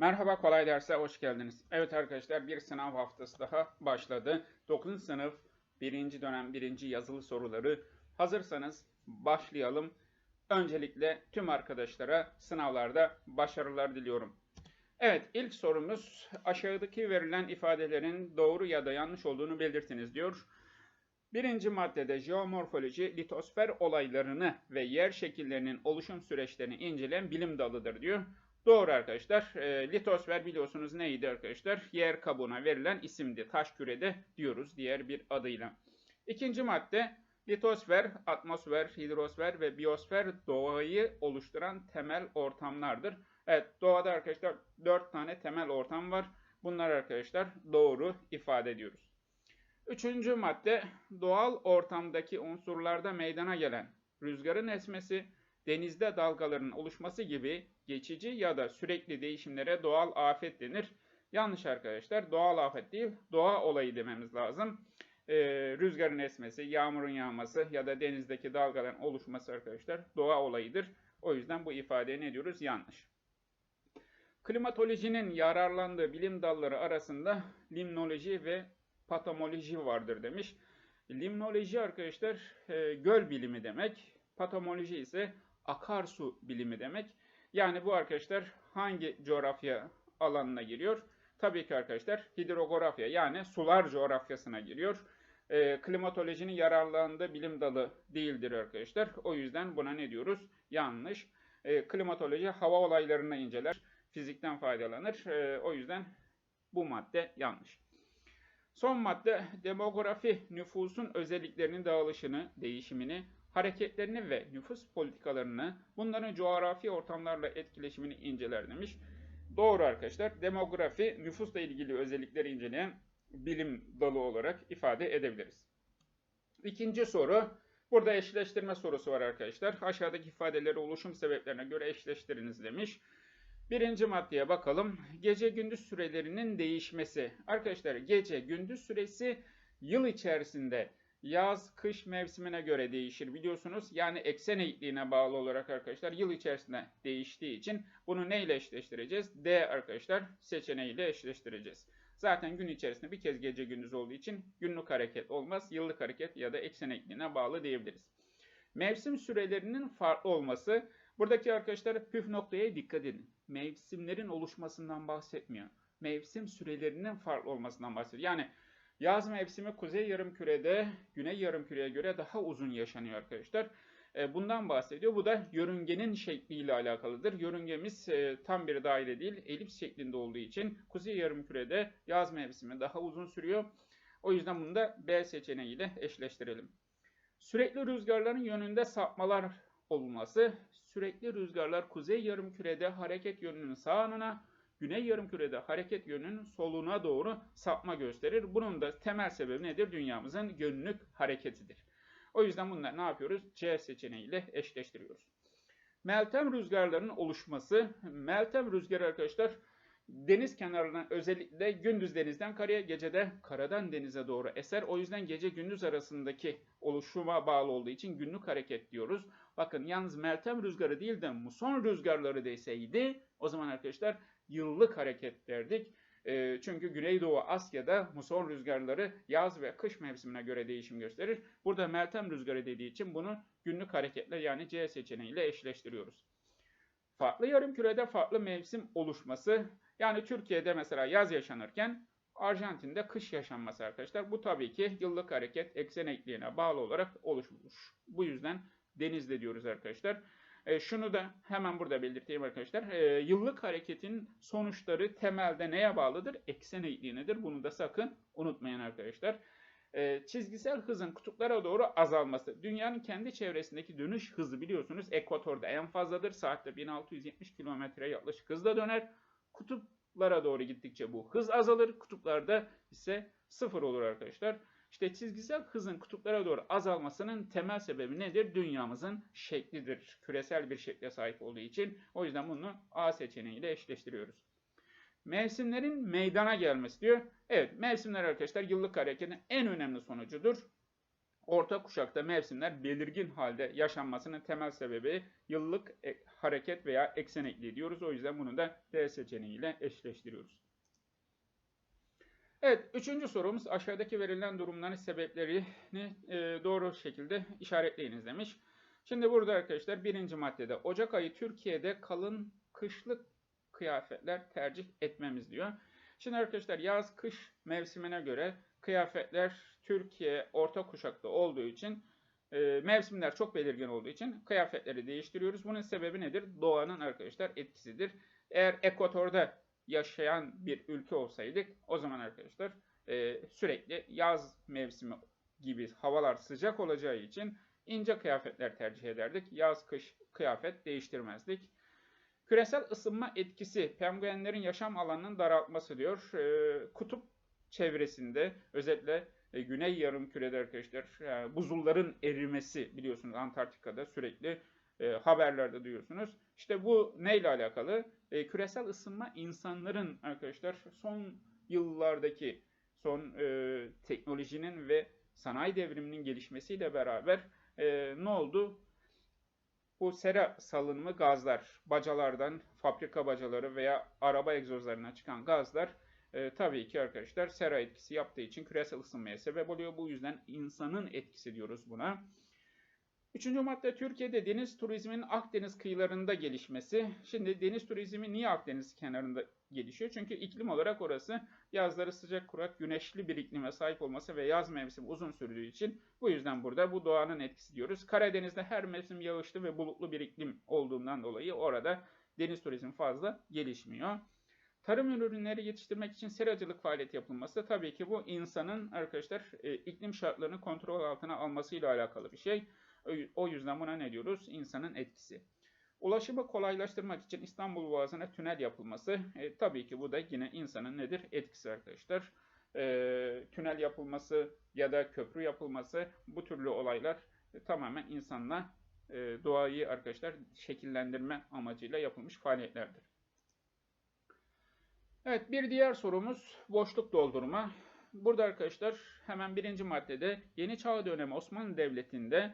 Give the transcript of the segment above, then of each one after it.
Merhaba kolay derse hoş geldiniz. Evet arkadaşlar bir sınav haftası daha başladı. 9. sınıf 1. dönem 1. yazılı soruları. Hazırsanız başlayalım. Öncelikle tüm arkadaşlara sınavlarda başarılar diliyorum. Evet ilk sorumuz aşağıdaki verilen ifadelerin doğru ya da yanlış olduğunu belirtiniz diyor. Birinci maddede jeomorfoloji litosfer olaylarını ve yer şekillerinin oluşum süreçlerini inceleyen bilim dalıdır diyor. Doğru arkadaşlar. E, litosfer biliyorsunuz neydi arkadaşlar? Yer kabuğuna verilen isimdi. Taş kürede diyoruz diğer bir adıyla. İkinci madde litosfer, atmosfer, hidrosfer ve biyosfer doğayı oluşturan temel ortamlardır. Evet doğada arkadaşlar dört tane temel ortam var. Bunlar arkadaşlar doğru ifade ediyoruz. Üçüncü madde doğal ortamdaki unsurlarda meydana gelen rüzgarın esmesi, denizde dalgaların oluşması gibi geçici ya da sürekli değişimlere doğal afet denir. Yanlış arkadaşlar. Doğal afet değil, doğa olayı dememiz lazım. Ee, rüzgarın esmesi, yağmurun yağması ya da denizdeki dalgaların oluşması arkadaşlar doğa olayıdır. O yüzden bu ifadeye ne diyoruz? Yanlış. Klimatolojinin yararlandığı bilim dalları arasında limnoloji ve patomoloji vardır demiş. Limnoloji arkadaşlar e, göl bilimi demek. Patomoloji ise akarsu bilimi demek. Yani bu arkadaşlar hangi coğrafya alanına giriyor? Tabii ki arkadaşlar hidrografya yani sular coğrafyasına giriyor. E, klimatolojinin yararlandığı bilim dalı değildir arkadaşlar. O yüzden buna ne diyoruz? Yanlış. E, klimatoloji hava olaylarını inceler. Fizikten faydalanır. E, o yüzden bu madde yanlış. Son madde demografi nüfusun özelliklerinin dağılışını, değişimini, hareketlerini ve nüfus politikalarını, bunların coğrafi ortamlarla etkileşimini inceler demiş. Doğru arkadaşlar. Demografi nüfusla ilgili özellikleri inceleyen bilim dalı olarak ifade edebiliriz. İkinci soru. Burada eşleştirme sorusu var arkadaşlar. Aşağıdaki ifadeleri oluşum sebeplerine göre eşleştiriniz demiş. Birinci maddeye bakalım. Gece gündüz sürelerinin değişmesi. Arkadaşlar gece gündüz süresi yıl içerisinde yaz kış mevsimine göre değişir biliyorsunuz. Yani eksen eğikliğine bağlı olarak arkadaşlar yıl içerisinde değiştiği için bunu neyle eşleştireceğiz? D arkadaşlar seçeneğiyle eşleştireceğiz. Zaten gün içerisinde bir kez gece gündüz olduğu için günlük hareket olmaz. Yıllık hareket ya da eksen eğikliğine bağlı diyebiliriz. Mevsim sürelerinin farklı olması. Buradaki arkadaşlar püf noktaya dikkat edin. Mevsimlerin oluşmasından bahsetmiyor. Mevsim sürelerinin farklı olmasından bahsediyor. Yani Yaz mevsimi kuzey yarımkürede güney yarımküreye göre daha uzun yaşanıyor arkadaşlar. E, bundan bahsediyor. Bu da yörüngenin şekliyle alakalıdır. Yörüngemiz e, tam bir daire değil, elips şeklinde olduğu için kuzey yarımkürede yaz mevsimi daha uzun sürüyor. O yüzden bunu da B seçeneğiyle eşleştirelim. Sürekli rüzgarların yönünde sapmalar olması, sürekli rüzgarlar kuzey yarımkürede hareket yönünün sağına, güney yarımkürede hareket yönünün soluna doğru sapma gösterir. Bunun da temel sebebi nedir? Dünyamızın günlük hareketidir. O yüzden bunları ne yapıyoruz? C seçeneğiyle eşleştiriyoruz. Meltem rüzgarlarının oluşması. Meltem rüzgarı arkadaşlar deniz kenarından özellikle gündüz denizden karaya, gecede karadan denize doğru eser. O yüzden gece gündüz arasındaki oluşuma bağlı olduğu için günlük hareket diyoruz. Bakın yalnız meltem rüzgarı değil de muson rüzgarları deseydi o zaman arkadaşlar yıllık hareket derdik. E, çünkü Güneydoğu Asya'da muson rüzgarları yaz ve kış mevsimine göre değişim gösterir. Burada Meltem rüzgarı dediği için bunu günlük hareketle yani C seçeneğiyle eşleştiriyoruz. Farklı yarımkürede farklı mevsim oluşması yani Türkiye'de mesela yaz yaşanırken Arjantin'de kış yaşanması arkadaşlar. Bu tabii ki yıllık hareket eksen ekliğine bağlı olarak oluşmuş. Bu yüzden denizde diyoruz arkadaşlar. E, şunu da hemen burada belirteyim arkadaşlar. E, yıllık hareketin sonuçları temelde neye bağlıdır? Eksen eğikliğinedir. Bunu da sakın unutmayın arkadaşlar. E, çizgisel hızın kutuplara doğru azalması. Dünyanın kendi çevresindeki dönüş hızı biliyorsunuz ekvatorda en fazladır. Saatte 1670 km yaklaşık hızla döner. Kutuplara doğru gittikçe bu hız azalır. Kutuplarda ise sıfır olur arkadaşlar. İşte çizgisel hızın kutuplara doğru azalmasının temel sebebi nedir? Dünyamızın şeklidir. Küresel bir şekle sahip olduğu için. O yüzden bunu A seçeneğiyle eşleştiriyoruz. Mevsimlerin meydana gelmesi diyor. Evet mevsimler arkadaşlar yıllık hareketin en önemli sonucudur. Orta kuşakta mevsimler belirgin halde yaşanmasının temel sebebi yıllık e, hareket veya eksenekliği diyoruz. O yüzden bunu da D seçeneğiyle eşleştiriyoruz. Evet, üçüncü sorumuz aşağıdaki verilen durumların sebeplerini e, doğru şekilde işaretleyiniz demiş. Şimdi burada arkadaşlar birinci maddede Ocak ayı Türkiye'de kalın kışlık kıyafetler tercih etmemiz diyor. Şimdi arkadaşlar yaz kış mevsimine göre kıyafetler Türkiye orta kuşakta olduğu için e, mevsimler çok belirgin olduğu için kıyafetleri değiştiriyoruz. Bunun sebebi nedir? Doğanın arkadaşlar etkisidir. Eğer ekvatorda yaşayan bir ülke olsaydık o zaman arkadaşlar e, sürekli yaz mevsimi gibi havalar sıcak olacağı için ince kıyafetler tercih ederdik. Yaz kış kıyafet değiştirmezdik. Küresel ısınma etkisi penguenlerin yaşam alanının daraltması diyor. E, kutup çevresinde özellikle e, güney yarım kürede arkadaşlar yani buzulların erimesi biliyorsunuz Antarktika'da sürekli e, haberlerde duyuyorsunuz. İşte bu neyle alakalı? E, küresel ısınma insanların arkadaşlar son yıllardaki son e, teknolojinin ve sanayi devriminin gelişmesiyle beraber e, ne oldu? Bu sera salınımı gazlar, bacalardan, fabrika bacaları veya araba egzozlarına çıkan gazlar e, tabii ki arkadaşlar sera etkisi yaptığı için küresel ısınmaya sebep oluyor. Bu yüzden insanın etkisi diyoruz buna. Üçüncü madde Türkiye'de deniz turizminin Akdeniz kıyılarında gelişmesi. Şimdi deniz turizmi niye Akdeniz kenarında gelişiyor? Çünkü iklim olarak orası yazları sıcak kurak güneşli bir iklime sahip olması ve yaz mevsimi uzun sürdüğü için bu yüzden burada bu doğanın etkisi diyoruz. Karadeniz'de her mevsim yağışlı ve bulutlu bir iklim olduğundan dolayı orada deniz turizmi fazla gelişmiyor. Tarım ürünleri yetiştirmek için seracılık faaliyeti yapılması tabii ki bu insanın arkadaşlar e, iklim şartlarını kontrol altına almasıyla alakalı bir şey. O yüzden buna ne diyoruz? İnsanın etkisi. Ulaşımı kolaylaştırmak için İstanbul Boğazı'na tünel yapılması. E, tabii ki bu da yine insanın nedir? Etkisi arkadaşlar. E, tünel yapılması ya da köprü yapılması bu türlü olaylar e, tamamen insanla e, doğayı arkadaşlar şekillendirme amacıyla yapılmış faaliyetlerdir. Evet bir diğer sorumuz boşluk doldurma. Burada arkadaşlar hemen birinci maddede Yeni Çağ dönemi Osmanlı Devleti'nde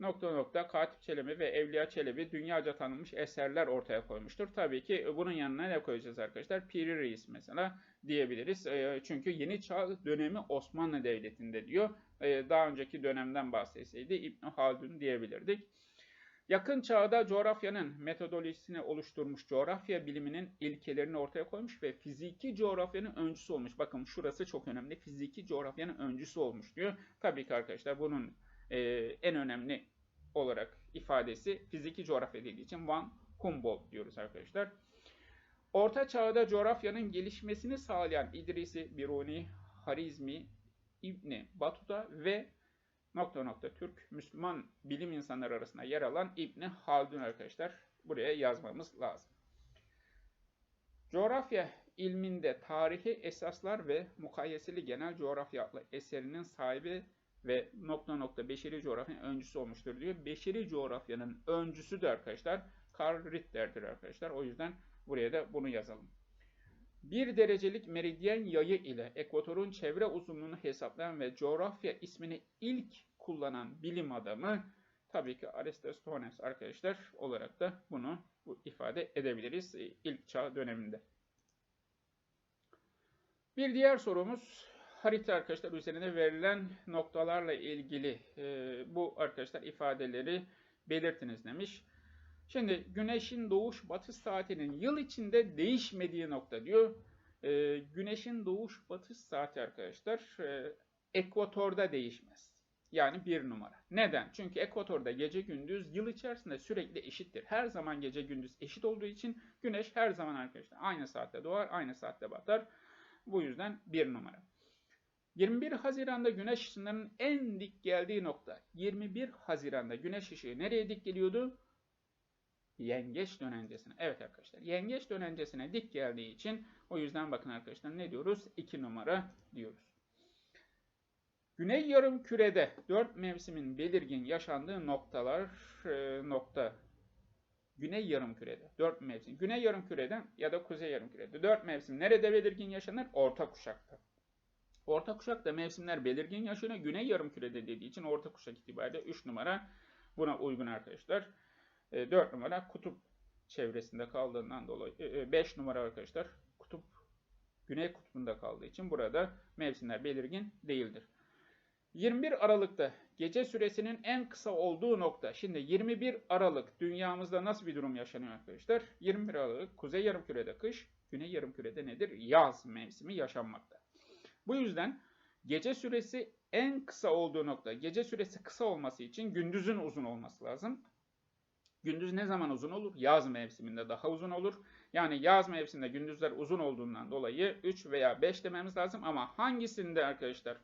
nokta nokta Katip Çelebi ve Evliya Çelebi dünyaca tanınmış eserler ortaya koymuştur. Tabii ki bunun yanına ne koyacağız arkadaşlar? Piri Reis mesela diyebiliriz. E, çünkü Yeni Çağ dönemi Osmanlı Devleti'nde diyor. E, daha önceki dönemden bahsetseydi İbn Haldun diyebilirdik. Yakın çağda coğrafyanın metodolojisini oluşturmuş, coğrafya biliminin ilkelerini ortaya koymuş ve fiziki coğrafyanın öncüsü olmuş. Bakın şurası çok önemli. Fiziki coğrafyanın öncüsü olmuş diyor. Tabii ki arkadaşlar bunun e, en önemli olarak ifadesi fiziki coğrafya dediği için Van Humboldt diyoruz arkadaşlar. Orta çağda coğrafyanın gelişmesini sağlayan İdrisi, Biruni, Harizmi, İbni Batuta ve nokta nokta Türk Müslüman bilim insanları arasında yer alan İbni Haldun arkadaşlar. Buraya yazmamız lazım. Coğrafya ilminde tarihi esaslar ve mukayyeseli genel coğrafya eserinin sahibi ve nokta nokta beşeri coğrafyanın öncüsü olmuştur diyor. Beşeri coğrafyanın öncüsü de arkadaşlar Karl Ritter'dir arkadaşlar. O yüzden buraya da bunu yazalım. Bir derecelik meridyen yayı ile ekvatorun çevre uzunluğunu hesaplayan ve coğrafya ismini ilk kullanan bilim adamı tabii ki Aristoteles arkadaşlar olarak da bunu bu ifade edebiliriz ilk çağ döneminde. Bir diğer sorumuz harita arkadaşlar üzerine verilen noktalarla ilgili e, bu arkadaşlar ifadeleri belirtiniz demiş. Şimdi güneşin doğuş batış saatinin yıl içinde değişmediği nokta diyor. E, güneşin doğuş batış saati arkadaşlar e, ekvatorda değişmez. Yani bir numara. Neden? Çünkü ekvatorda gece gündüz yıl içerisinde sürekli eşittir. Her zaman gece gündüz eşit olduğu için güneş her zaman arkadaşlar aynı saatte doğar, aynı saatte batar. Bu yüzden bir numara. 21 Haziran'da güneş ışınlarının en dik geldiği nokta. 21 Haziran'da güneş ışığı nereye dik geliyordu? Yengeç dönencesine. Evet arkadaşlar yengeç dönencesine dik geldiği için o yüzden bakın arkadaşlar ne diyoruz? 2 numara diyoruz. Güney yarım kürede 4 mevsimin belirgin yaşandığı noktalar e, nokta. Güney yarım kürede 4 mevsim. Güney yarım kürede ya da kuzey yarım kürede 4 mevsim nerede belirgin yaşanır? Orta kuşakta. Orta kuşakta mevsimler belirgin yaşanıyor. Güney yarımkürede dediği için orta kuşak itibariyle 3 numara buna uygun arkadaşlar. 4 numara kutup çevresinde kaldığından dolayı 5 numara arkadaşlar kutup güney kutbunda kaldığı için burada mevsimler belirgin değildir. 21 Aralık'ta gece süresinin en kısa olduğu nokta. Şimdi 21 Aralık dünyamızda nasıl bir durum yaşanıyor arkadaşlar? 21 Aralık kuzey yarımkürede kış, güney yarımkürede nedir? Yaz mevsimi yaşanmakta. Bu yüzden gece süresi en kısa olduğu nokta. Gece süresi kısa olması için gündüzün uzun olması lazım. Gündüz ne zaman uzun olur? Yaz mevsiminde daha uzun olur. Yani yaz mevsiminde gündüzler uzun olduğundan dolayı 3 veya 5 dememiz lazım ama hangisinde arkadaşlar?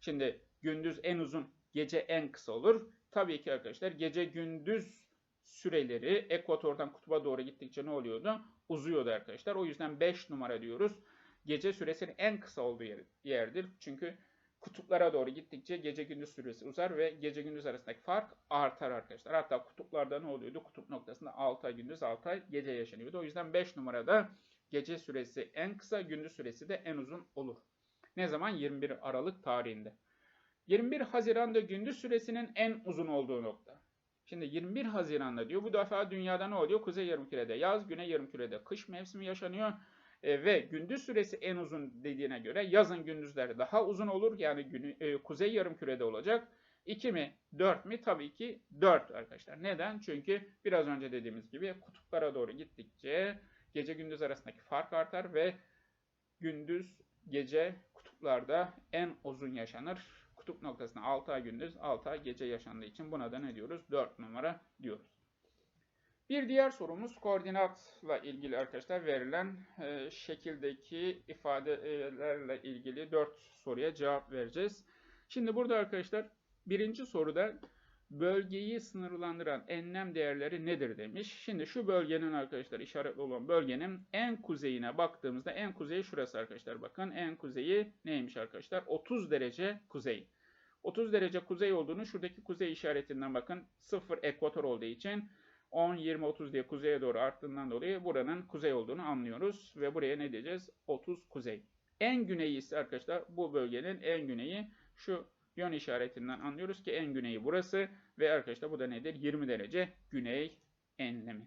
Şimdi gündüz en uzun, gece en kısa olur. Tabii ki arkadaşlar gece gündüz süreleri ekvatordan kutuba doğru gittikçe ne oluyordu? Uzuyordu arkadaşlar. O yüzden 5 numara diyoruz. Gece süresinin en kısa olduğu yer, yerdir. Çünkü kutuplara doğru gittikçe gece gündüz süresi uzar ve gece gündüz arasındaki fark artar arkadaşlar. Hatta kutuplarda ne oluyordu? Kutup noktasında 6 ay gündüz 6 ay gece yaşanıyordu. O yüzden 5 numarada gece süresi en kısa, gündüz süresi de en uzun olur. Ne zaman? 21 Aralık tarihinde. 21 Haziran'da gündüz süresinin en uzun olduğu nokta. Şimdi 21 Haziran'da diyor bu defa dünyada ne oluyor? Kuzey yarımkürede yaz, güney yarımkürede kış mevsimi yaşanıyor. E, ve gündüz süresi en uzun dediğine göre yazın gündüzleri daha uzun olur. Yani günü, e, kuzey yarımkürede olacak. 2 mi 4 mi? Tabii ki 4 arkadaşlar. Neden? Çünkü biraz önce dediğimiz gibi kutuplara doğru gittikçe gece gündüz arasındaki fark artar ve gündüz gece kutuplarda en uzun yaşanır. Kutup noktasında 6 ay gündüz 6 ay gece yaşandığı için buna da ne diyoruz? 4 numara diyoruz. Bir diğer sorumuz koordinatla ilgili arkadaşlar verilen e, şekildeki ifadelerle ilgili 4 soruya cevap vereceğiz. Şimdi burada arkadaşlar birinci soruda bölgeyi sınırlandıran enlem değerleri nedir demiş. Şimdi şu bölgenin arkadaşlar işaretli olan bölgenin en kuzeyine baktığımızda en kuzeyi şurası arkadaşlar bakın en kuzeyi neymiş arkadaşlar 30 derece kuzey. 30 derece kuzey olduğunu şuradaki kuzey işaretinden bakın 0 ekvator olduğu için 10, 20, 30 diye kuzeye doğru arttığından dolayı buranın kuzey olduğunu anlıyoruz. Ve buraya ne diyeceğiz? 30 kuzey. En güneyi ise arkadaşlar bu bölgenin en güneyi şu yön işaretinden anlıyoruz ki en güneyi burası. Ve arkadaşlar bu da nedir? 20 derece güney enlemi.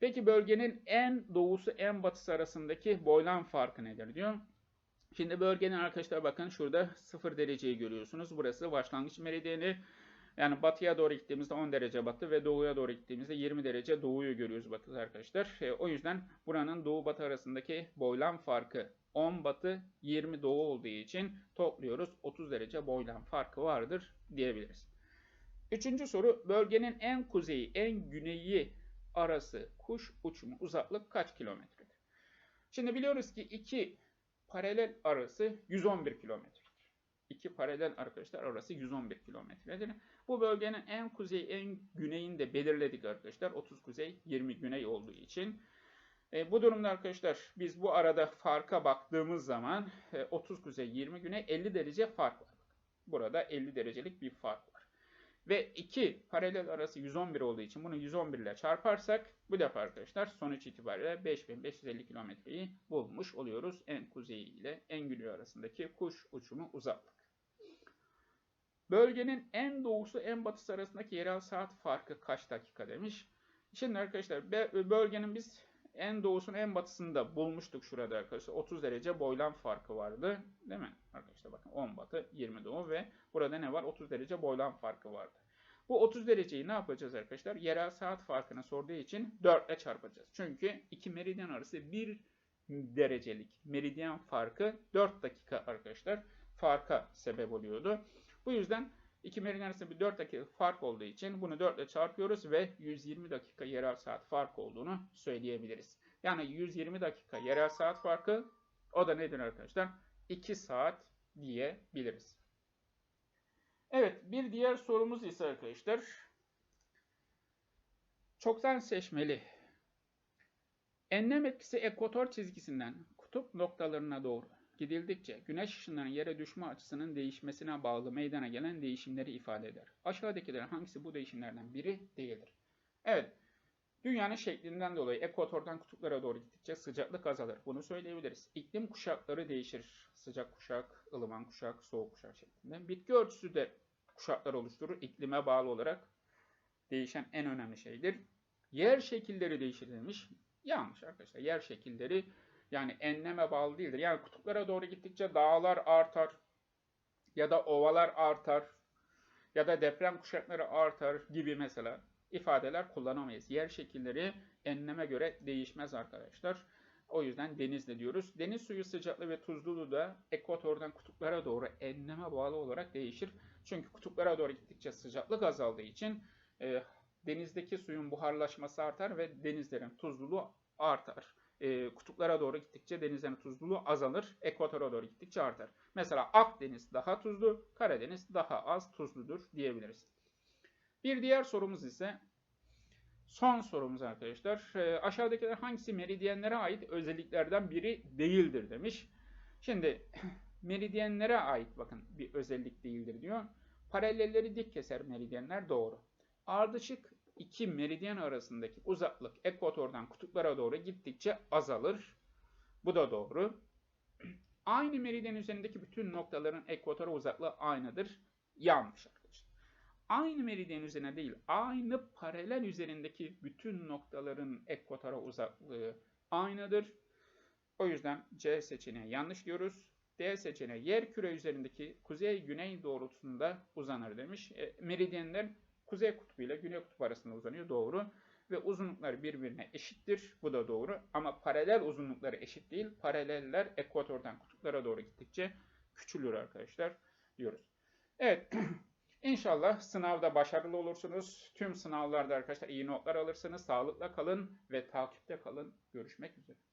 Peki bölgenin en doğusu en batısı arasındaki boylam farkı nedir diyor. Şimdi bölgenin arkadaşlar bakın şurada 0 dereceyi görüyorsunuz. Burası başlangıç meridyeni. Yani batıya doğru gittiğimizde 10 derece batı ve doğuya doğru gittiğimizde 20 derece doğuyu görüyoruz bakın arkadaşlar. E, o yüzden buranın doğu batı arasındaki boylam farkı 10 batı 20 doğu olduğu için topluyoruz. 30 derece boylam farkı vardır diyebiliriz. Üçüncü soru bölgenin en kuzeyi en güneyi arası kuş uçumu uzaklık kaç kilometredir? Şimdi biliyoruz ki iki paralel arası 111 kilometre. İki paralel arkadaşlar arası 111 kilometredir. Bu bölgenin en kuzey en güneyini belirledik arkadaşlar. 30 kuzey 20 güney olduğu için. E, bu durumda arkadaşlar biz bu arada farka baktığımız zaman e, 30 kuzey 20 güney 50 derece fark var. Burada 50 derecelik bir fark var. Ve iki paralel arası 111 olduğu için bunu 111 ile çarparsak bu defa arkadaşlar sonuç itibariyle 5550 kilometreyi bulmuş oluyoruz. En kuzeyi ile en güney arasındaki kuş uçumu uzaklık. Bölgenin en doğusu en batısı arasındaki yerel saat farkı kaç dakika demiş. Şimdi arkadaşlar bölgenin biz en doğusunu en batısında bulmuştuk şurada arkadaşlar. 30 derece boylam farkı vardı. Değil mi? Arkadaşlar bakın 10 batı 20 doğu ve burada ne var? 30 derece boylam farkı vardı. Bu 30 dereceyi ne yapacağız arkadaşlar? Yerel saat farkını sorduğu için 4 ile çarpacağız. Çünkü iki meridyen arası 1 derecelik meridyen farkı 4 dakika arkadaşlar farka sebep oluyordu. Bu yüzden iki meridyen arasında bir 4 dakika fark olduğu için bunu 4 ile çarpıyoruz ve 120 dakika yerel saat fark olduğunu söyleyebiliriz. Yani 120 dakika yerel saat farkı o da nedir arkadaşlar? 2 saat diyebiliriz. Evet bir diğer sorumuz ise arkadaşlar çoktan seçmeli. Enlem etkisi ekvator çizgisinden kutup noktalarına doğru gidildikçe güneş ışınlarının yere düşme açısının değişmesine bağlı meydana gelen değişimleri ifade eder. Aşağıdakilerin hangisi bu değişimlerden biri değildir? Evet, Dünyanın şeklinden dolayı ekvatordan kutuplara doğru gittikçe sıcaklık azalır. Bunu söyleyebiliriz. İklim kuşakları değişir. Sıcak kuşak, ılıman kuşak, soğuk kuşak şeklinde. Bitki örtüsü de kuşaklar oluşturur. İklime bağlı olarak değişen en önemli şeydir. Yer şekilleri değişir demiş. Yanlış arkadaşlar. Yer şekilleri yani enleme bağlı değildir. Yani kutuplara doğru gittikçe dağlar artar ya da ovalar artar ya da deprem kuşakları artar gibi mesela ifadeler kullanamayız. Yer şekilleri enleme göre değişmez arkadaşlar. O yüzden denizle diyoruz. Deniz suyu sıcaklığı ve tuzluluğu da ekvatordan kutuplara doğru enleme bağlı olarak değişir. Çünkü kutuplara doğru gittikçe sıcaklık azaldığı için e, denizdeki suyun buharlaşması artar ve denizlerin tuzluluğu artar. E, kutuplara doğru gittikçe denizlerin tuzluluğu azalır. Ekvatora doğru gittikçe artar. Mesela Akdeniz daha tuzlu, Karadeniz daha az tuzludur diyebiliriz. Bir diğer sorumuz ise son sorumuz arkadaşlar. E, aşağıdakiler hangisi meridyenlere ait özelliklerden biri değildir demiş. Şimdi meridyenlere ait bakın bir özellik değildir diyor. Paralelleri dik keser meridyenler doğru. Ardışık iki meridyen arasındaki uzaklık ekvatordan kutuplara doğru gittikçe azalır. Bu da doğru. Aynı meridyen üzerindeki bütün noktaların ekvatora uzaklığı aynıdır. Yanlış arkadaşlar. Aynı meridyen üzerine değil, aynı paralel üzerindeki bütün noktaların ekvatora uzaklığı aynıdır. O yüzden C seçeneği yanlış diyoruz. D seçeneği yer küre üzerindeki kuzey-güney doğrultusunda uzanır demiş. E, meridyenler kuzey kutbu ile güney kutbu arasında uzanıyor. Doğru. Ve uzunlukları birbirine eşittir. Bu da doğru. Ama paralel uzunlukları eşit değil. Paraleller ekvatordan kutuplara doğru gittikçe küçülür arkadaşlar diyoruz. Evet. İnşallah sınavda başarılı olursunuz. Tüm sınavlarda arkadaşlar iyi notlar alırsınız. Sağlıkla kalın ve takipte kalın. Görüşmek üzere.